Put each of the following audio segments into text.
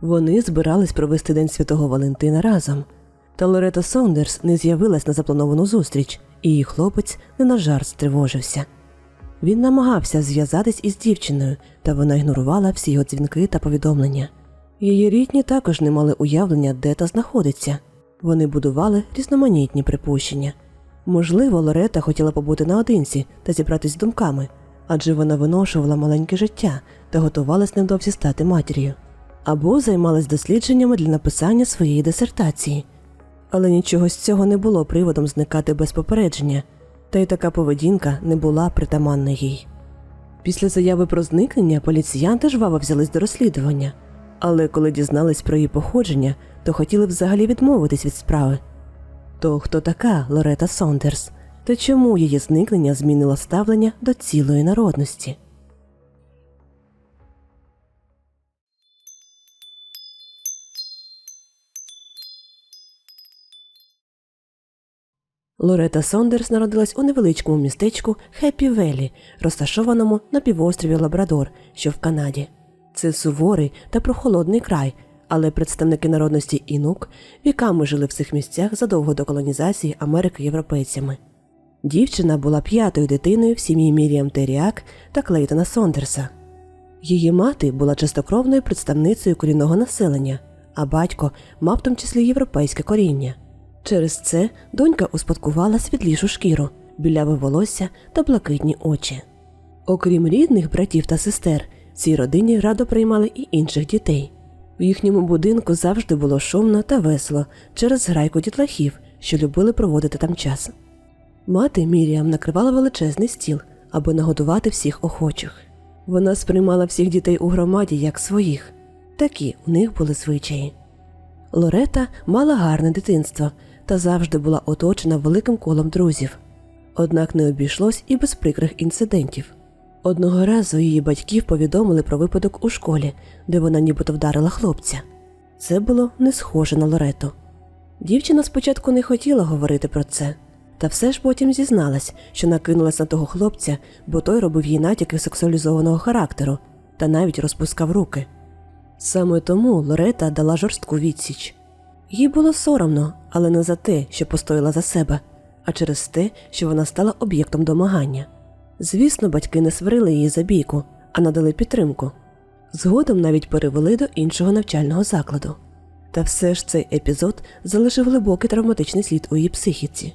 Вони збирались провести День Святого Валентина разом. Та Лорета Сондерс не з'явилась на заплановану зустріч, і її хлопець не на жарт стривожився. Він намагався зв'язатись із дівчиною, та вона ігнорувала всі його дзвінки та повідомлення. Її рідні також не мали уявлення, де та знаходиться. Вони будували різноманітні припущення. Можливо, Лорета хотіла побути наодинці та зібратись з думками, адже вона виношувала маленьке життя та готувалась невдовзі стати матір'ю, або займалась дослідженнями для написання своєї дисертації. Але нічого з цього не було приводом зникати без попередження, та й така поведінка не була притаманна їй. Після заяви про зникнення поліціянти жваво взялись до розслідування, але коли дізнались про її походження, то хотіли взагалі відмовитись від справи. То хто така Лорета Сондерс? Та чому її зникнення змінило ставлення до цілої народності? Лорета Сондерс народилась у невеличкому містечку Хеппі Велі, розташованому на півострові Лабрадор, що в Канаді. Це суворий та прохолодний край, але представники народності інук віками жили в цих місцях задовго до колонізації Америки європейцями. Дівчина була п'ятою дитиною в сім'ї Міріам Теріак та Клейтона Сондерса. Її мати була чистокровною представницею корінного населення, а батько мав в тому числі європейське коріння. Через це донька успадкувала світлішу шкіру, біляве волосся та блакитні очі. Окрім рідних братів та сестер, цій родині радо приймали і інших дітей. В їхньому будинку завжди було шумно та весело через грайку дітлахів, що любили проводити там час. Мати Міріам накривала величезний стіл, аби нагодувати всіх охочих. Вона сприймала всіх дітей у громаді як своїх. Такі у них були звичаї. Лорета мала гарне дитинство та завжди була оточена великим колом друзів. Однак не обійшлось і без прикрих інцидентів. Одного разу її батьків повідомили про випадок у школі, де вона нібито вдарила хлопця. Це було не схоже на Лорету. Дівчина спочатку не хотіла говорити про це, та все ж потім зізналась, що накинулась на того хлопця, бо той робив їй натяки сексуалізованого характеру та навіть розпускав руки. Саме тому Лорета дала жорстку відсіч. Їй було соромно, але не за те, що постояла за себе, а через те, що вона стала об'єктом домагання. Звісно, батьки не сварили її за бійку, а надали підтримку. Згодом навіть перевели до іншого навчального закладу. Та все ж цей епізод залишив глибокий травматичний слід у її психіці.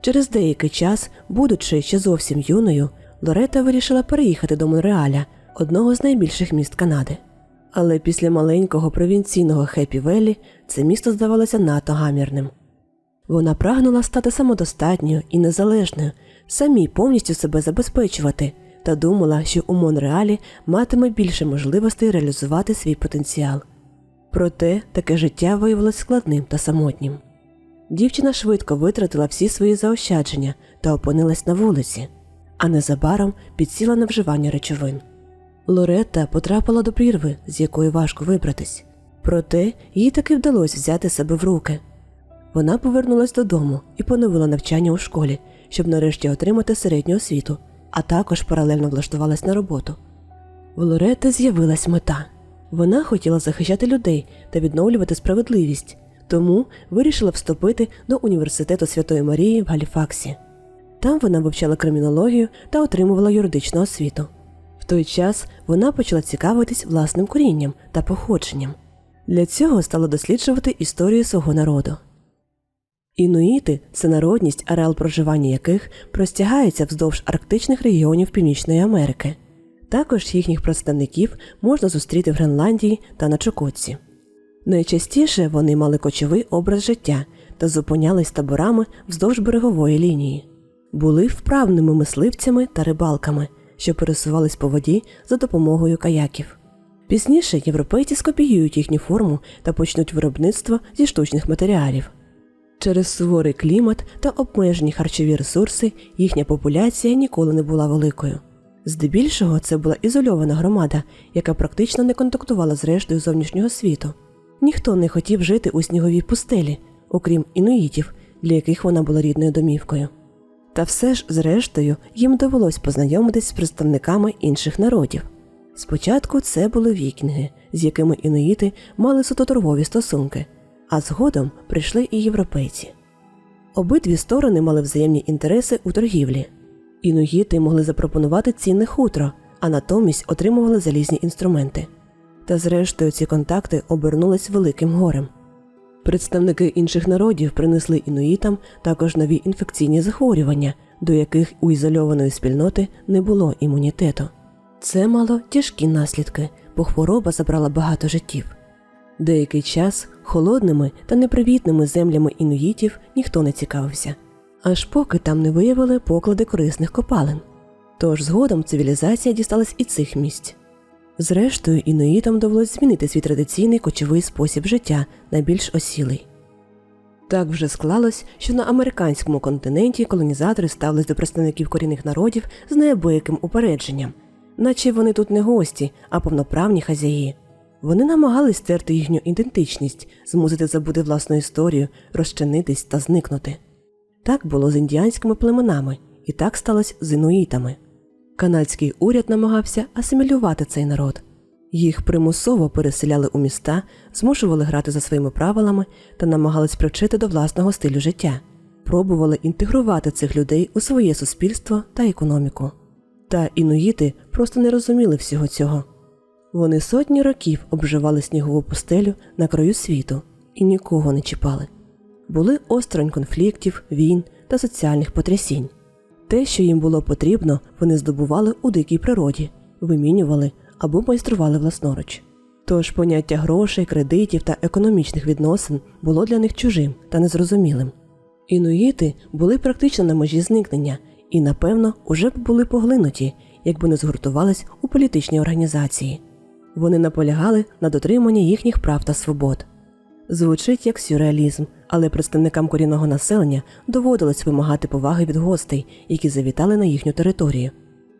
Через деякий час, будучи ще зовсім юною, Лорета вирішила переїхати до Монреаля, одного з найбільших міст Канади. Але після маленького провінційного Хеппі-Веллі це місто здавалося надто гамірним. Вона прагнула стати самодостатньою і незалежною, самі повністю себе забезпечувати, та думала, що у Монреалі матиме більше можливостей реалізувати свій потенціал. Проте таке життя виявилось складним та самотнім. Дівчина швидко витратила всі свої заощадження та опинилась на вулиці, а незабаром підсіла на вживання речовин. Лоретта потрапила до прірви, з якої важко вибратись. Проте їй таки вдалося взяти себе в руки. Вона повернулась додому і поновила навчання у школі, щоб нарешті отримати середню освіту, а також паралельно влаштувалась на роботу. У Лоретти з'явилась мета. Вона хотіла захищати людей та відновлювати справедливість, тому вирішила вступити до університету Святої Марії в Галіфаксі. Там вона вивчала кримінологію та отримувала юридичну освіту. Той час вона почала цікавитись власним корінням та походженням. Для цього стала досліджувати історію свого народу. Інуїти це народність, ареал проживання яких простягається вздовж арктичних регіонів Північної Америки. Також їхніх представників можна зустріти в Гренландії та на Чукотці. Найчастіше вони мали кочовий образ життя та зупинялись таборами вздовж берегової лінії, були вправними мисливцями та рибалками, що пересувались по воді за допомогою каяків. Пізніше європейці скопіюють їхню форму та почнуть виробництво зі штучних матеріалів. Через суворий клімат та обмежені харчові ресурси їхня популяція ніколи не була великою. Здебільшого це була ізольована громада, яка практично не контактувала з рештою зовнішнього світу. Ніхто не хотів жити у сніговій пустелі, окрім інуїтів, для яких вона була рідною домівкою. Та все ж, зрештою, їм довелось познайомитись з представниками інших народів. Спочатку це були вікінги, з якими інуїти мали суто торгові стосунки, а згодом прийшли і європейці. Обидві сторони мали взаємні інтереси у торгівлі. Інуїти могли запропонувати цінне хутро, а натомість отримували залізні інструменти. Та зрештою ці контакти обернулись великим горем. Представники інших народів принесли інуїтам також нові інфекційні захворювання, до яких у ізольованої спільноти не було імунітету. Це мало тяжкі наслідки, бо хвороба забрала багато життів. Деякий час холодними та непривітними землями інуїтів ніхто не цікавився, аж поки там не виявили поклади корисних копалин. Тож згодом цивілізація дісталась і цих місць. Зрештою, інуїтам довелось змінити свій традиційний кочовий спосіб життя на більш осілий. Так вже склалось, що на американському континенті колонізатори ставились до представників корінних народів з неабияким упередженням, наче вони тут не гості, а повноправні хазяї. Вони намагались стерти їхню ідентичність, змусити забути власну історію, розчинитись та зникнути. Так було з індіанськими племенами, і так сталося з інуїтами. Канадський уряд намагався асимілювати цей народ. Їх примусово переселяли у міста, змушували грати за своїми правилами та намагались привчити до власного стилю життя, пробували інтегрувати цих людей у своє суспільство та економіку. Та інуїти просто не розуміли всього цього. Вони сотні років обживали снігову пустелю на краю світу і нікого не чіпали. Були осторонь конфліктів, війн та соціальних потрясінь. Те, що їм було потрібно, вони здобували у дикій природі, вимінювали або майстрували власноруч. Тож поняття грошей, кредитів та економічних відносин було для них чужим та незрозумілим. Інуїти були практично на межі зникнення і, напевно, уже б були поглинуті, якби не згуртувались у політичній організації. Вони наполягали на дотриманні їхніх прав та свобод. Звучить як сюрреалізм, але представникам корінного населення доводилось вимагати поваги від гостей, які завітали на їхню територію.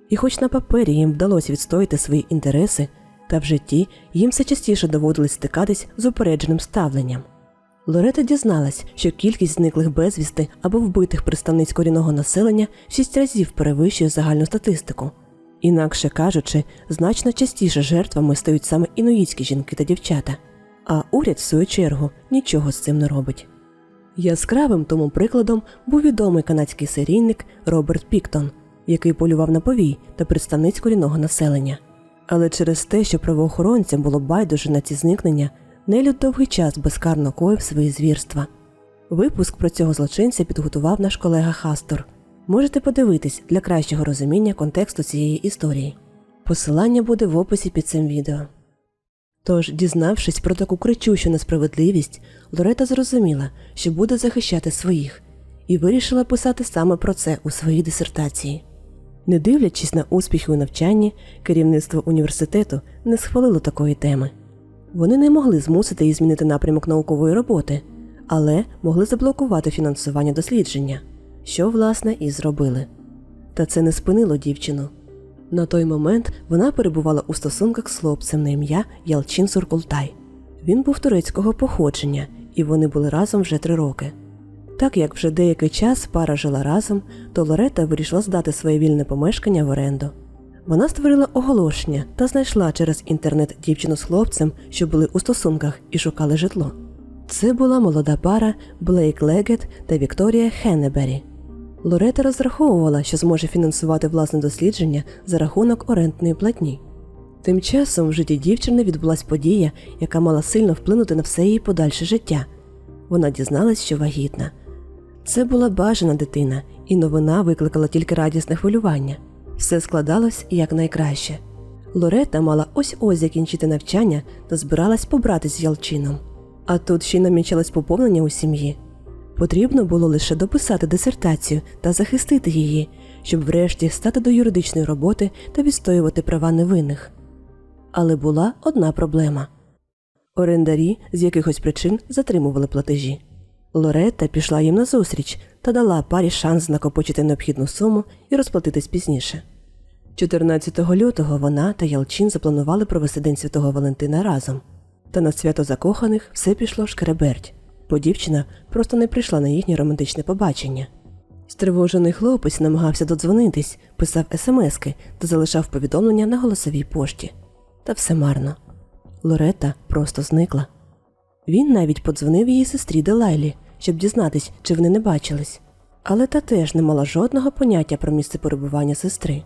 І хоч на папері їм вдалося відстояти свої інтереси, та в житті їм все частіше доводилось стикатись з упередженим ставленням. Лорета дізналась, що кількість зниклих безвісти або вбитих представниць корінного населення шість разів перевищує загальну статистику. Інакше кажучи, значно частіше жертвами стають саме інуїтські жінки та дівчата, а уряд, в свою чергу, нічого з цим не робить. Яскравим тому прикладом був відомий канадський серійник Роберт Піктон, який полював на повій та представниць корінного населення. Але через те, що правоохоронцям було байдуже на ці зникнення, Нелюд довгий час безкарно коїв свої звірства. Випуск про цього злочинця підготував наш колега Хастор. Можете подивитись для кращого розуміння контексту цієї історії. Посилання буде в описі під цим відео. Тож, дізнавшись про таку кричущу несправедливість, Лорета зрозуміла, що буде захищати своїх, і вирішила писати саме про це у своїй дисертації. Не дивлячись на успіхи у навчанні, керівництво університету не схвалило такої теми. Вони не могли змусити її змінити напрямок наукової роботи, але могли заблокувати фінансування дослідження, що, власне, і зробили. Та це не спинило дівчину. На той момент вона перебувала у стосунках з хлопцем на ім'я Ялчин Суркултай. Він був турецького походження, і вони були разом вже три роки. Так як вже деякий час пара жила разом, то Лорета вирішила здати своє вільне помешкання в оренду. Вона створила оголошення та знайшла через інтернет дівчину з хлопцем, що були у стосунках і шукали житло. Це була молода пара Блейк Легет та Вікторія Хеннебері. Лорета розраховувала, що зможе фінансувати власне дослідження за рахунок орендної платні. Тим часом в житті дівчини відбулася подія, яка мала сильно вплинути на все її подальше життя. Вона дізналась, що вагітна. Це була бажана дитина, і новина викликала тільки радісне хвилювання. Все складалось якнайкраще. Лорета мала ось ось закінчити навчання та збиралась побратись з Ялчином. А тут ще й намічалось поповнення у сім'ї. Потрібно було лише дописати дисертацію та захистити її, щоб врешті стати до юридичної роботи та відстоювати права невинних. Але була одна проблема орендарі з якихось причин затримували платежі. Лоретта пішла їм назустріч та дала парі шанс накопичити необхідну суму і розплатитись пізніше. 14 лютого вона та Ялчин запланували провести День Святого Валентина разом. Та на свято закоханих все пішло шкереберть, бо дівчина просто не прийшла на їхнє романтичне побачення. Стривожений хлопець намагався додзвонитись, писав смски та залишав повідомлення на голосовій пошті. Та все марно. Лорета просто зникла. Він навіть подзвонив її сестрі Делайлі, щоб дізнатись, чи вони не бачились, але та теж не мала жодного поняття про місце перебування сестри.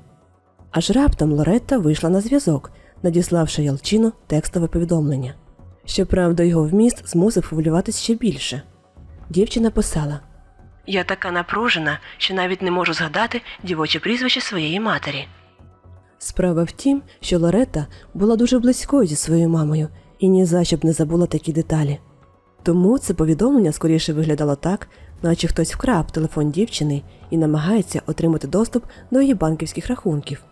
Аж раптом Лоретта вийшла на зв'язок, надіславши Ялчину текстове повідомлення. Щоправда, його вміст змусив хвилюватись ще більше. Дівчина писала: Я така напружена, що навіть не можу згадати дівоче прізвище своєї матері. Справа в тім, що Лоретта була дуже близькою зі своєю мамою і ні за що б не забула такі деталі. Тому це повідомлення скоріше виглядало так, наче хтось вкрав телефон дівчини і намагається отримати доступ до її банківських рахунків.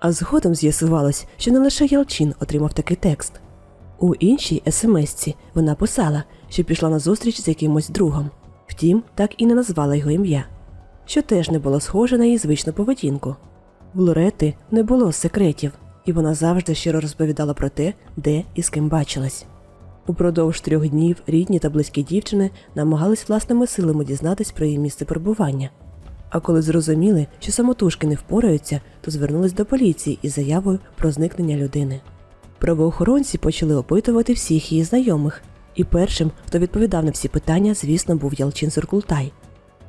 А згодом з'ясувалось, що не лише Ялчин отримав такий текст. У іншій смсці вона писала, що пішла на зустріч з якимось другом, втім, так і не назвала його ім'я, що теж не було схоже на її звичну поведінку. В Лорети не було секретів, і вона завжди щиро розповідала про те, де і з ким бачилась. Упродовж трьох днів рідні та близькі дівчини намагались власними силами дізнатись про її місце перебування. А коли зрозуміли, що самотужки не впораються, то звернулись до поліції із заявою про зникнення людини. Правоохоронці почали опитувати всіх її знайомих, і першим, хто відповідав на всі питання, звісно, був Ялчин Суркултай.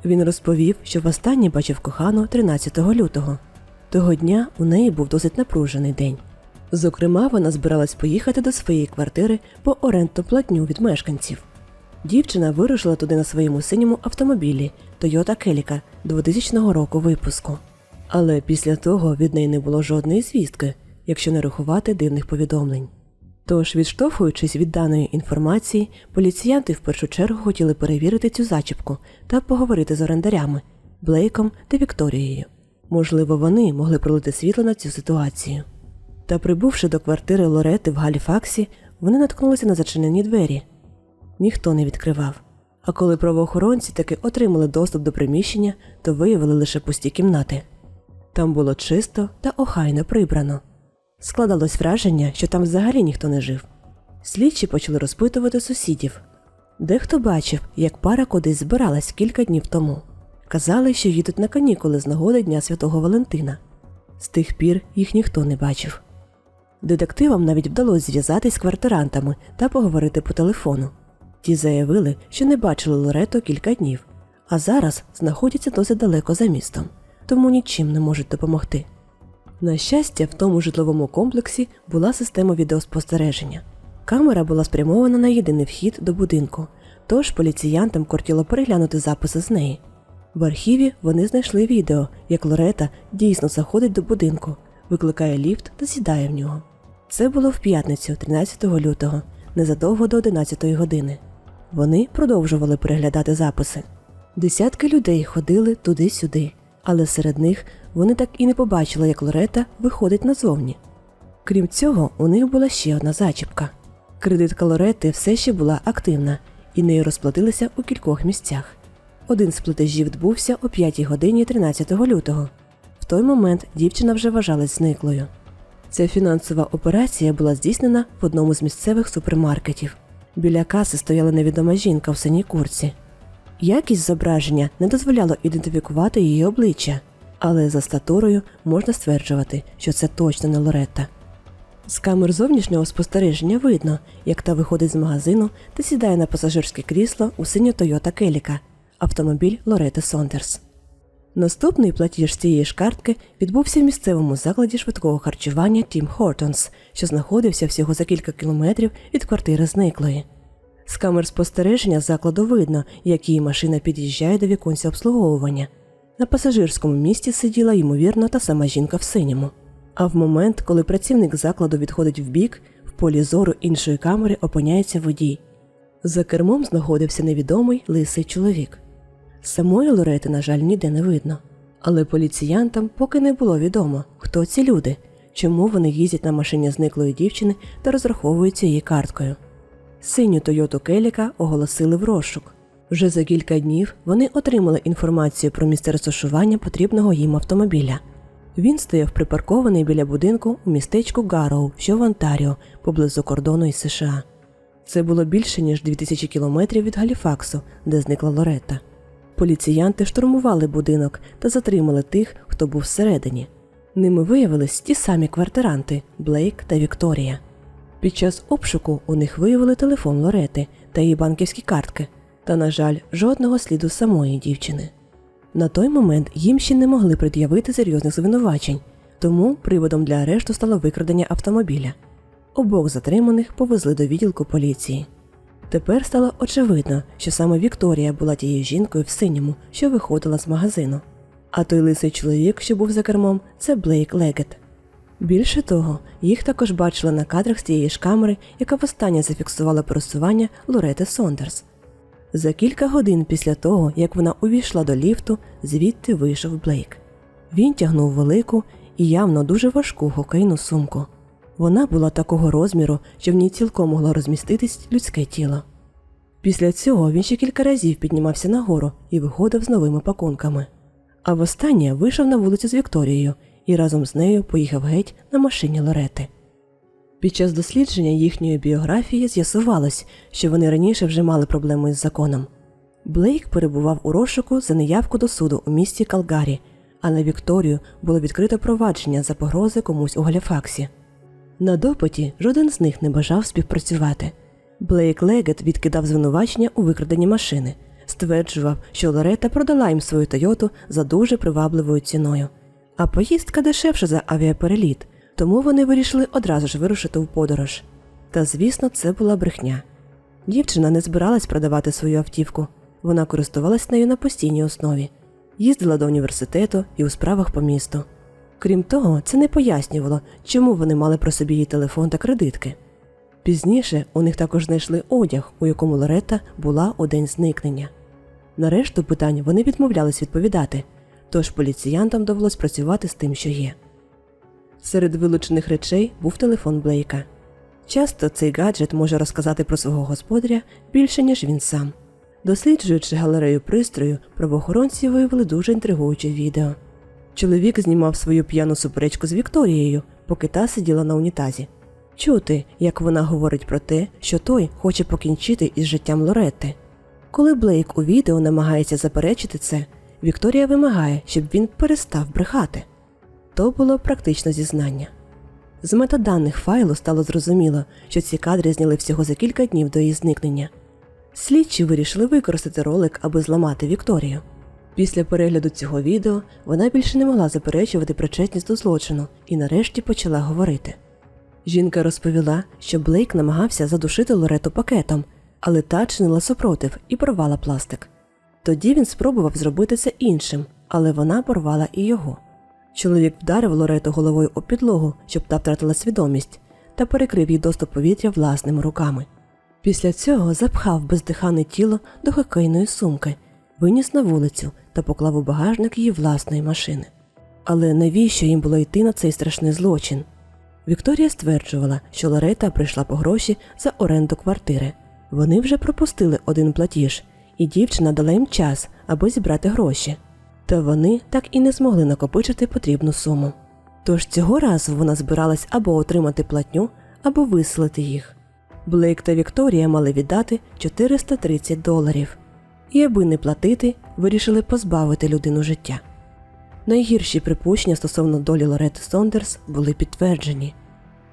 Він розповів, що востаннє бачив кохану 13 лютого. Того дня у неї був досить напружений день. Зокрема, вона збиралась поїхати до своєї квартири по орендну платню від мешканців. Дівчина вирушила туди на своєму синьому автомобілі Toyota Celica 2000 року випуску. Але після того від неї не було жодної звістки, якщо не рахувати дивних повідомлень. Тож, відштовхуючись від даної інформації, поліціянти в першу чергу хотіли перевірити цю зачіпку та поговорити з орендарями Блейком та Вікторією. Можливо, вони могли пролити світло на цю ситуацію. Та прибувши до квартири Лорети в Галіфаксі, вони наткнулися на зачинені двері. Ніхто не відкривав. А коли правоохоронці таки отримали доступ до приміщення, то виявили лише пусті кімнати. Там було чисто та охайно прибрано. Складалось враження, що там взагалі ніхто не жив. Слідчі почали розпитувати сусідів. Дехто бачив, як пара кудись збиралась кілька днів тому. Казали, що їдуть на канікули з нагоди Дня Святого Валентина. З тих пір їх ніхто не бачив. Детективам навіть вдалося зв'язатись з квартирантами та поговорити по телефону. Ті заявили, що не бачили Лорето кілька днів, а зараз знаходяться досить далеко за містом, тому нічим не можуть допомогти. На щастя, в тому житловому комплексі була система відеоспостереження. Камера була спрямована на єдиний вхід до будинку, тож поліціянтам кортіло переглянути записи з неї. В архіві вони знайшли відео, як Лорета дійсно заходить до будинку, викликає ліфт та сідає в нього. Це було в п'ятницю, 13 лютого, незадовго до 11 години. Вони продовжували переглядати записи. Десятки людей ходили туди-сюди, але серед них вони так і не побачили, як Лорета виходить назовні. Крім цього, у них була ще одна зачіпка. Кредитка Лорети все ще була активна, і нею розплатилися у кількох місцях. Один з платежів відбувся о 5 годині 13 лютого. В той момент дівчина вже вважалась зниклою. Ця фінансова операція була здійснена в одному з місцевих супермаркетів. Біля каси стояла невідома жінка в синій курці. Якість зображення не дозволяло ідентифікувати її обличчя, але за статурою можна стверджувати, що це точно не Лоретта. З камер зовнішнього спостереження видно, як та виходить з магазину та сідає на пасажирське крісло у синю Toyota Келіка, автомобіль Лорети Сондерс. Наступний платіж з цієї ж картки відбувся в місцевому закладі швидкого харчування Тім Хортонс, що знаходився всього за кілька кілометрів від квартири зниклої. З камер спостереження закладу видно, як її машина під'їжджає до віконця обслуговування. На пасажирському місці сиділа ймовірно та сама жінка в синьому. А в момент, коли працівник закладу відходить вбік, в полі зору іншої камери опиняється водій. За кермом знаходився невідомий лисий чоловік. Самої Лорети, на жаль, ніде не видно. Але поліціянтам поки не було відомо, хто ці люди, чому вони їздять на машині зниклої дівчини та розраховуються її карткою. Синю Тойоту Келіка оголосили в розшук. Вже за кілька днів вони отримали інформацію про місце розташування потрібного їм автомобіля. Він стояв припаркований біля будинку у містечку Гарроу, що в Онтаріо, поблизу кордону із США. Це було більше ніж 2000 кілометрів від Галіфаксу, де зникла Лоретта. Поліціянти штурмували будинок та затримали тих, хто був всередині. Ними виявились ті самі квартиранти Блейк та Вікторія. Під час обшуку у них виявили телефон Лорети та її банківські картки, та, на жаль, жодного сліду самої дівчини. На той момент їм ще не могли пред'явити серйозних звинувачень, тому приводом для арешту стало викрадення автомобіля. Обох затриманих повезли до відділку поліції. Тепер стало очевидно, що саме Вікторія була тією жінкою в синьому, що виходила з магазину. А той лисий чоловік, що був за кермом, це Блейк Легет. Більше того, їх також бачили на кадрах з тієї ж камери, яка востаннє зафіксувала пересування Лорети Сондерс. За кілька годин після того, як вона увійшла до ліфту, звідти вийшов Блейк. Він тягнув велику і явно дуже важку хокейну сумку. Вона була такого розміру, що в ній цілком могло розміститись людське тіло. Після цього він ще кілька разів піднімався нагору і виходив з новими пакунками. А востаннє вийшов на вулицю з Вікторією і разом з нею поїхав геть на машині Лорети. Під час дослідження їхньої біографії з'ясувалось, що вони раніше вже мали проблеми із законом. Блейк перебував у розшуку за неявку до суду у місті Калгарі, а на Вікторію було відкрито провадження за погрози комусь у Галіфаксі. На допиті жоден з них не бажав співпрацювати. Блейк Легет відкидав звинувачення у викраденні машини, стверджував, що Лорета продала їм свою Тойоту за дуже привабливою ціною. А поїздка дешевша за авіапереліт, тому вони вирішили одразу ж вирушити в подорож. Та, звісно, це була брехня. Дівчина не збиралась продавати свою автівку, вона користувалась нею на постійній основі, їздила до університету і у справах по місту. Крім того, це не пояснювало, чому вони мали про собі її телефон та кредитки. Пізніше у них також знайшли одяг, у якому Лоретта була у день зникнення. На решту питань вони відмовлялись відповідати, тож поліціянтам довелось працювати з тим, що є. Серед вилучених речей був телефон Блейка. Часто цей гаджет може розказати про свого господаря більше, ніж він сам. Досліджуючи галерею пристрою, правоохоронці виявили дуже інтригуюче відео. Чоловік знімав свою п'яну суперечку з Вікторією, поки та сиділа на унітазі. Чути, як вона говорить про те, що той хоче покінчити із життям Лоретти. Коли Блейк у відео намагається заперечити це, Вікторія вимагає, щоб він перестав брехати. То було практично зізнання. З метаданих файлу стало зрозуміло, що ці кадри зняли всього за кілька днів до її зникнення. Слідчі вирішили використати ролик, аби зламати Вікторію. Після перегляду цього відео вона більше не могла заперечувати причетність до злочину і нарешті почала говорити. Жінка розповіла, що Блейк намагався задушити Лорету пакетом, але та чинила супротив і порвала пластик. Тоді він спробував зробити це іншим, але вона порвала і його. Чоловік вдарив Лорету головою об підлогу, щоб та втратила свідомість, та перекрив їй доступ повітря власними руками. Після цього запхав бездихане тіло до хокейної сумки, виніс на вулицю та поклав у багажник її власної машини. Але навіщо їм було йти на цей страшний злочин? Вікторія стверджувала, що Лорета прийшла по гроші за оренду квартири. Вони вже пропустили один платіж, і дівчина дала їм час, аби зібрати гроші. Та вони так і не змогли накопичити потрібну суму. Тож цього разу вона збиралась або отримати платню, або виселити їх. Блейк та Вікторія мали віддати 430 доларів. І аби не платити, вирішили позбавити людину життя. Найгірші припущення стосовно долі Лорети Сондерс були підтверджені.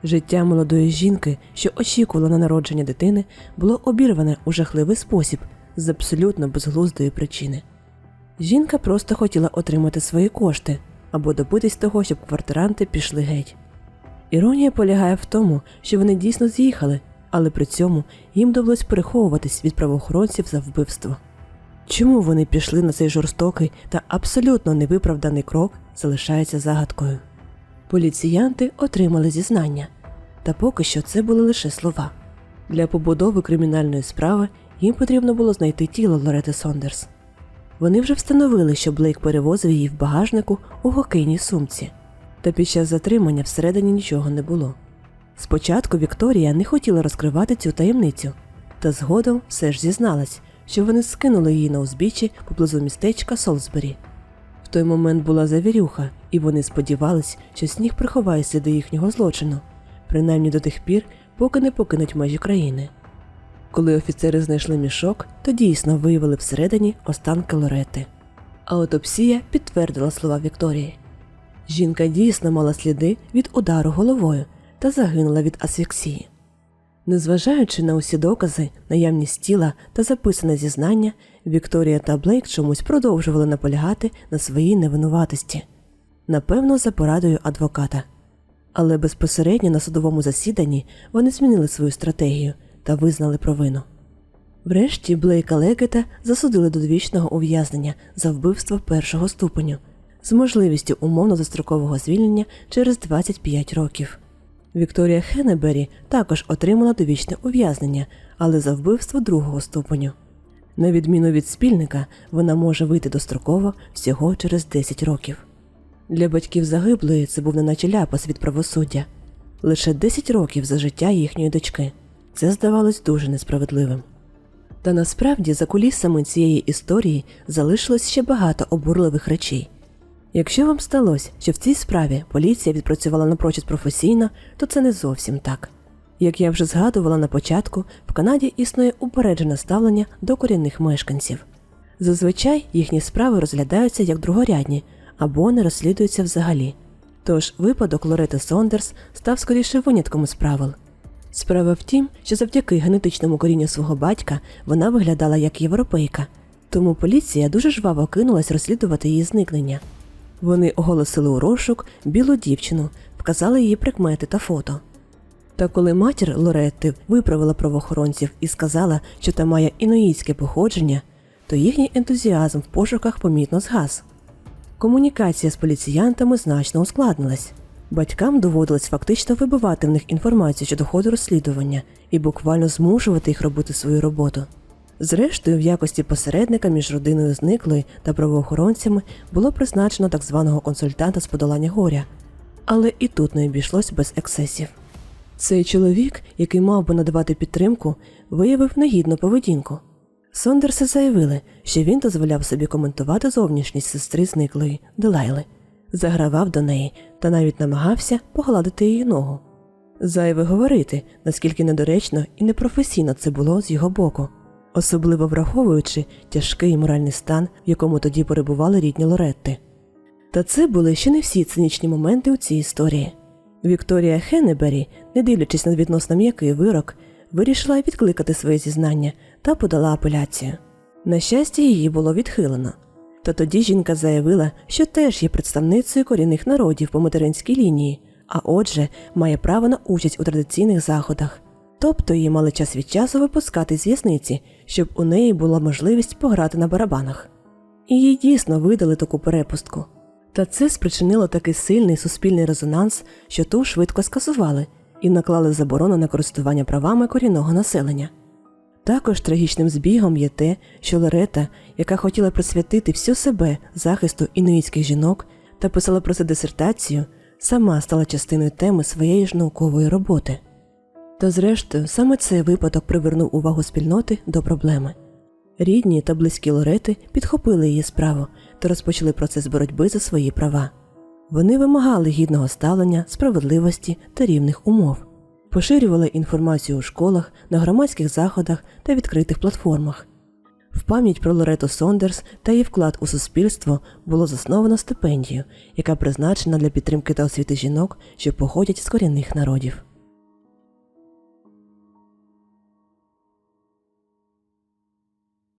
Життя молодої жінки, що очікувала на народження дитини, було обірване у жахливий спосіб з абсолютно безглуздої причини. Жінка просто хотіла отримати свої кошти або добитись того, щоб квартиранти пішли геть. Іронія полягає в тому, що вони дійсно з'їхали, але при цьому їм довелось переховуватись від правоохоронців за вбивство. Чому вони пішли на цей жорстокий та абсолютно невиправданий крок, залишається загадкою. Поліціянти отримали зізнання, та поки що це були лише слова. Для побудови кримінальної справи їм потрібно було знайти тіло Лорети Сондерс. Вони вже встановили, що Блейк перевозив її в багажнику у гокейній сумці, та під час затримання всередині нічого не було. Спочатку Вікторія не хотіла розкривати цю таємницю, та згодом все ж зізналась, що вони скинули її на узбіччі поблизу містечка Солсбері. В той момент була завірюха, і вони сподівались, що сніг приховає сліди їхнього злочину, принаймні до тих пір, поки не покинуть межі країни. Коли офіцери знайшли мішок, то дійсно виявили всередині останки Лорети. А отопсія підтвердила слова Вікторії. Жінка дійсно мала сліди від удару головою та загинула від асфіксії. Незважаючи на усі докази, наявність тіла та записане зізнання, Вікторія та Блейк чомусь продовжували наполягати на своїй невинуватості, напевно, за порадою адвоката. Але безпосередньо на судовому засіданні вони змінили свою стратегію та визнали провину. Врешті Блейка Легета засудили до довічного ув'язнення за вбивство першого ступеню з можливістю умовно дострокового звільнення через 25 років. Вікторія Хеннебері також отримала довічне ув'язнення, але за вбивство другого ступеню. На відміну від спільника, вона може вийти достроково всього через 10 років. Для батьків загиблої це був неначе ляпас від правосуддя лише 10 років за життя їхньої дочки. Це здавалось дуже несправедливим. Та насправді за кулісами цієї історії залишилось ще багато обурливих речей. Якщо вам сталося, що в цій справі поліція відпрацювала напрочуд професійно, то це не зовсім так. Як я вже згадувала на початку, в Канаді існує упереджене ставлення до корінних мешканців. Зазвичай їхні справи розглядаються як другорядні або не розслідуються взагалі. Тож випадок Лорети Сондерс став скоріше винятком з правил. Справа в тім, що завдяки генетичному корінню свого батька вона виглядала як європейка, тому поліція дуже жваво кинулась розслідувати її зникнення. Вони оголосили у розшук білу дівчину, вказали її прикмети та фото. Та коли матір Лоретти виправила правоохоронців і сказала, що та має інуїтське походження, то їхній ентузіазм в пошуках помітно згас. Комунікація з поліціянтами значно ускладнилась. Батькам доводилось фактично вибивати в них інформацію щодо ходу розслідування і буквально змушувати їх робити свою роботу. Зрештою, в якості посередника між родиною зниклої та правоохоронцями було призначено так званого консультанта з подолання горя, але і тут не обійшлось без ексцесів. Цей чоловік, який мав би надавати підтримку, виявив негідну поведінку. Сондерси заявили, що він дозволяв собі коментувати зовнішність сестри зниклої Делайли, загравав до неї та навіть намагався погладити її ногу. Зайве говорити, наскільки недоречно і непрофесійно це було з його боку, особливо враховуючи тяжкий моральний стан, в якому тоді перебували рідні Лоретти. Та це були ще не всі цинічні моменти у цій історії. Вікторія Хеннебері, не дивлячись на відносно м'який вирок, вирішила відкликати своє зізнання та подала апеляцію. На щастя, її було відхилено. Та тоді жінка заявила, що теж є представницею корінних народів по материнській лінії, а отже, має право на участь у традиційних заходах. Тобто її мали час від часу випускати з в'язниці, щоб у неї була можливість пограти на барабанах. І їй дійсно видали таку перепустку. Та це спричинило такий сильний суспільний резонанс, що ту швидко скасували і наклали заборону на користування правами корінного населення. Також трагічним збігом є те, що Лорета, яка хотіла присвятити всю себе захисту інуїтських жінок та писала про це дисертацію, сама стала частиною теми своєї ж наукової роботи. Та зрештою, саме цей випадок привернув увагу спільноти до проблеми. Рідні та близькі Лорети підхопили її справу та розпочали процес боротьби за свої права. Вони вимагали гідного ставлення, справедливості та рівних умов, поширювали інформацію у школах, на громадських заходах та відкритих платформах. В пам'ять про Лорету Сондерс та її вклад у суспільство було засновано стипендію, яка призначена для підтримки та освіти жінок, що походять з корінних народів.